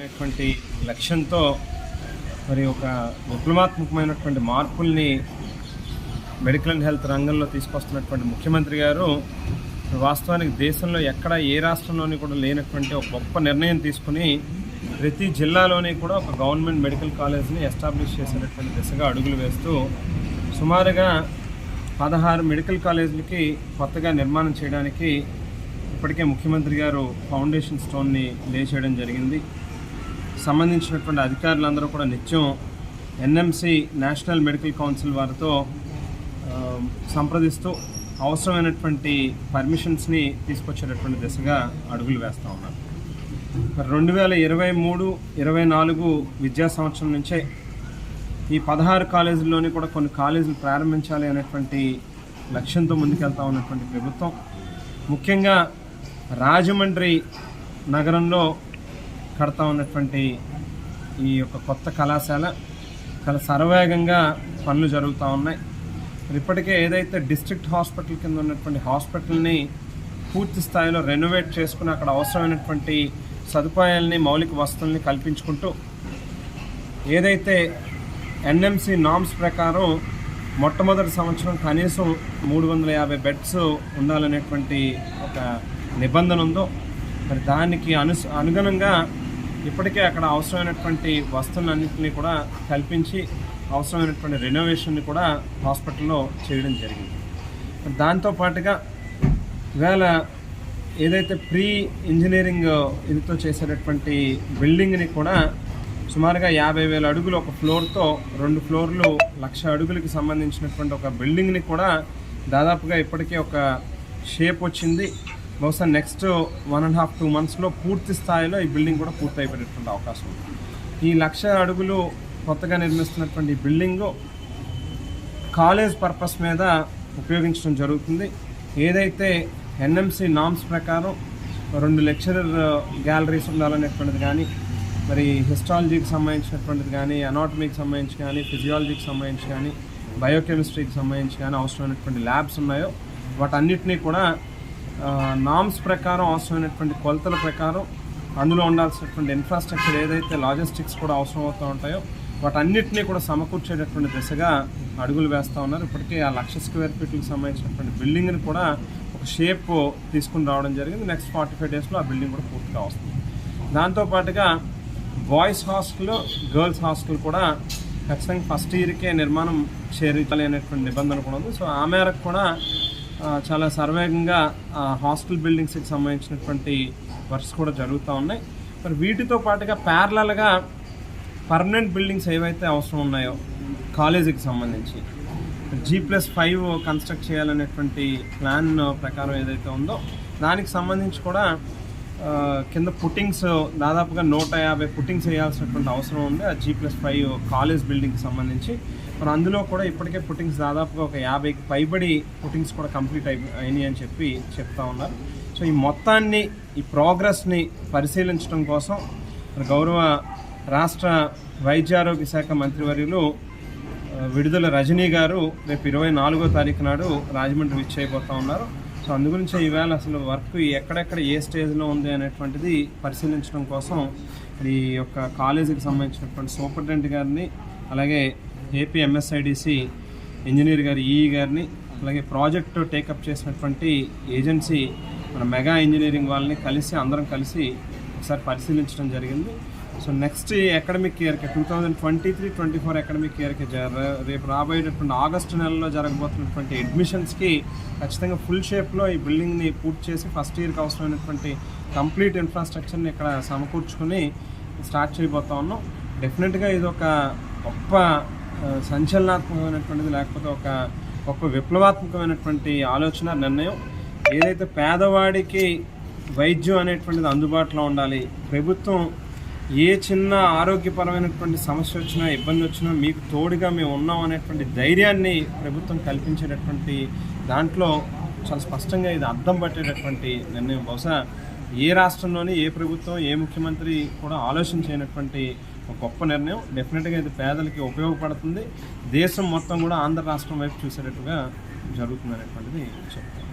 అనేటువంటి లక్ష్యంతో మరి ఒక విప్లవాత్మకమైనటువంటి మార్పుల్ని మెడికల్ అండ్ హెల్త్ రంగంలో తీసుకొస్తున్నటువంటి ముఖ్యమంత్రి గారు వాస్తవానికి దేశంలో ఎక్కడ ఏ రాష్ట్రంలోని కూడా లేనటువంటి ఒక గొప్ప నిర్ణయం తీసుకుని ప్రతి జిల్లాలోని కూడా ఒక గవర్నమెంట్ మెడికల్ కాలేజ్ని ఎస్టాబ్లిష్ చేసినటువంటి దిశగా అడుగులు వేస్తూ సుమారుగా పదహారు మెడికల్ కాలేజీలకి కొత్తగా నిర్మాణం చేయడానికి ఇప్పటికే ముఖ్యమంత్రి గారు ఫౌండేషన్ స్టోన్ని లే చేయడం జరిగింది. సంబంధించినటువంటి అధికారులందరూ కూడా నిత్యం ఎన్ఎంసి నేషనల్ మెడికల్ కౌన్సిల్ వారితో సంప్రదిస్తూ అవసరమైనటువంటి పర్మిషన్స్ని తీసుకొచ్చేటటువంటి దిశగా అడుగులు వేస్తూ ఉన్నారు. రెండు వేల ఇరవై మూడు ఇరవై నాలుగు విద్యా సంవత్సరం నుంచే ఈ పదహారు కాలేజీల్లోని కూడా కొన్ని కాలేజీలు ప్రారంభించాలి అనేటువంటి లక్ష్యంతో ముందుకెళ్తా ఉన్నటువంటి ప్రభుత్వం. ముఖ్యంగా రాజమండ్రి నగరంలో కడతా ఉన్నటువంటి ఈ యొక్క కొత్త కళాశాల చాలా సర్వేగంగా పనులు జరుగుతూ ఉన్నాయి. ఇప్పటికే ఏదైతే డిస్ట్రిక్ట్ హాస్పిటల్ కింద ఉన్నటువంటి హాస్పిటల్ని పూర్తి స్థాయిలో రెనోవేట్ చేసుకుని అక్కడ అవసరమైనటువంటి సదుపాయాలని మౌలిక వసతుల్ని కల్పించుకుంటూ ఏదైతే ఎన్ఎంసి నామ్స్ ప్రకారం మొట్టమొదటి సంవత్సరం కనీసం మూడు వందల యాభై బెడ్స్ ఉండాలనేటువంటి ఒక నిబంధన ఉందో మరి దానికి అను అనుగుణంగా ఇప్పటికే అక్కడ అవసరమైనటువంటి వస్తువులన్నింటినీ కూడా కల్పించి అవసరమైనటువంటి రెనోవేషన్ని కూడా హాస్పిటల్లో చేయడం జరిగింది. దాంతో పాటుగా ఇవాళ ఏదైతే ప్రీ ఇంజనీరింగ్ ఇదితో చేసేటటువంటి బిల్డింగ్ని కూడా సుమారుగా యాభై వేల అడుగులు ఒక ఫ్లోర్తో రెండు ఫ్లోర్లు లక్ష అడుగులకి సంబంధించినటువంటి ఒక బిల్డింగ్ని కూడా దాదాపుగా ఇప్పటికే ఒక షేప్ వచ్చింది. బహుశా next one and half two మంత్స్లో పూర్తి స్థాయిలో ఈ బిల్డింగ్ కూడా పూర్తి అయిపోయేటువంటి అవకాశం ఉంది. ఈ లక్ష అడుగులు కొత్తగా నిర్మిస్తున్నటువంటి ఈ బిల్డింగు కాలేజ్ పర్పస్ మీద ఉపయోగించడం జరుగుతుంది. ఏదైతే ఎన్ఎంసి నామ్స్ ప్రకారం రెండు లెక్చరర్ గ్యాలరీస్ uh, ఉండాలనేటువంటిది కానీ మరి హిస్టాలజీకి సంబంధించినటువంటిది కానీ అనాటమీకి సంబంధించి కానీ ఫిజియాలజీకి సంబంధించి కానీ బయోకెమిస్ట్రీకి సంబంధించి కానీ అవసరమైనటువంటి ల్యాబ్స్ ఉన్నాయో వాటన్నిటినీ కూడా నామ్స్ ప్రకారం అవసరమైనటువంటి కొలతల ప్రకారం అందులో ఉండాల్సినటువంటి ఇన్ఫ్రాస్ట్రక్చర్ ఏదైతే లాజిస్టిక్స్ కూడా అవసరం అవుతూ ఉంటాయో వాటన్నిటినీ కూడా సమకూర్చేటటువంటి దిశగా అడుగులు వేస్తూ ఉన్నారు. ఇప్పటికే ఆ లక్ష స్క్వేర్ ఫీట్లకు సంబంధించినటువంటి బిల్డింగ్ని కూడా ఒక షేప్ తీసుకుని రావడం జరిగింది. నెక్స్ట్ ఫార్టీ ఫైవ్ డేస్లో ఆ బిల్డింగ్ కూడా పూర్తిగా వస్తుంది. దాంతోపాటుగా బాయ్స్ హాస్టల్ గర్ల్స్ హాస్టల్ కూడా ఖచ్చితంగా ఫస్ట్ ఇయర్కే నిర్మాణం చేరించాలి అనేటువంటి నిబంధన కూడా ఉంది. సో ఆ మేరకు కూడా చాలా సర్వేగంగా హాస్టల్ బిల్డింగ్స్కి సంబంధించినటువంటి వర్క్స్ కూడా జరుగుతూ ఉన్నాయి. మరి వీటితో పాటుగా ప్యారలల్గా పర్మనెంట్ బిల్డింగ్స్ ఏవైతే అవసరం ఉన్నాయో కాలేజీకి సంబంధించి జీ ప్లస్ ఫైవ్ కన్స్ట్రక్ట్ చేయాలనేటువంటి ప్లాన్ ప్రకారం ఏదైతే ఉందో దానికి సంబంధించి కూడా కింద పుట్టింగ్స్ దాదాపుగా నూట యాభై పుట్టింగ్స్ వేయాల్సినటువంటి అవసరం ఉంది. ఆ జీ ప్లస్ ఫైవ్ కాలేజ్ బిల్డింగ్కి సంబంధించి. మరి అందులో కూడా ఇప్పటికే పుట్టింగ్స్ దాదాపుగా ఒక యాభైకి పైబడి పుట్టింగ్స్ కూడా కంప్లీట్ అయి అయినాయి అని చెప్పి చెప్తా ఉన్నారు. సో ఈ మొత్తాన్ని ఈ ప్రోగ్రెస్ని పరిశీలించడం కోసం గౌరవ రాష్ట్ర వైద్యారోగ్య శాఖ మంత్రివర్యులు విడుదల రజనీ గారు రేపు ఇరవై నాలుగో తారీఖు నాడు రాజమండ్రి విచ్చేయబోతా ఉన్నారు. సో అందు గురించి ఈవేళ అసలు వర్క్ ఎక్కడెక్కడ ఏ స్టేజ్లో ఉంది అనేటువంటిది పరిశీలించడం కోసం ఈ యొక్క కాలేజీకి సంబంధించినటువంటి సూపరింటెండెంట్ గారిని అలాగే ఏపీ ఎంఎస్ఐడిసి ఇంజనీర్ గారి ఈఈ గారిని అలాగే ప్రాజెక్ట్ టేకప్ చేసినటువంటి ఏజెన్సీ మన మెగా ఇంజనీరింగ్ వాళ్ళని కలిసి అందరం కలిసి ఒకసారి పరిశీలించడం జరిగింది. సో నెక్స్ట్ అకాడమిక్ ఇయర్కి two thousand twenty three twenty four academic ఇయర్కి రేపు రాబోయేటటువంటి ఆగస్టు నెలలో జరగబోతున్నటువంటి అడ్మిషన్స్కి ఖచ్చితంగా ఫుల్ షేప్లో ఈ బిల్డింగ్ని పూర్తి చేసి ఫస్ట్ ఇయర్కి అవసరమైనటువంటి కంప్లీట్ ఇన్ఫ్రాస్ట్రక్చర్ని ఇక్కడ సమకూర్చుకొని స్టార్ట్ చేయబోతా ఉన్నాం. డెఫినెట్గా ఇది ఒక గొప్ప సంచలనాత్మకమైనటువంటిది లేకపోతే ఒక గొప్ప విప్లవాత్మకమైనటువంటి ఆలోచన నిర్ణయం. ఏదైతే పేదవాడికి వైద్యం అనేటువంటిది అందుబాటులో ఉండాలి ప్రభుత్వం ఏ చిన్న ఆరోగ్యపరమైనటువంటి సమస్య వచ్చినా ఇబ్బంది వచ్చినా మీకు తోడుగా మేము ఉన్నాం అనేటువంటి ధైర్యాన్ని ప్రభుత్వం కల్పించేటటువంటి దాంట్లో చాలా స్పష్టంగా ఇది అర్థం పట్టేటటువంటి నిర్ణయం. బహుశా ఏ రాష్ట్రంలోని ఏ ప్రభుత్వం ఏ ముఖ్యమంత్రి కూడా ఆలోచన చేయనటువంటి గొప్ప నిర్ణయం. డెఫినెట్గా ఇది పేదలకి ఉపయోగపడుతుంది. దేశం మొత్తం కూడా ఆంధ్ర రాష్ట్రం వైపు చూసేటట్టుగా జరుగుతుంది అనేటువంటిది చెప్తాను.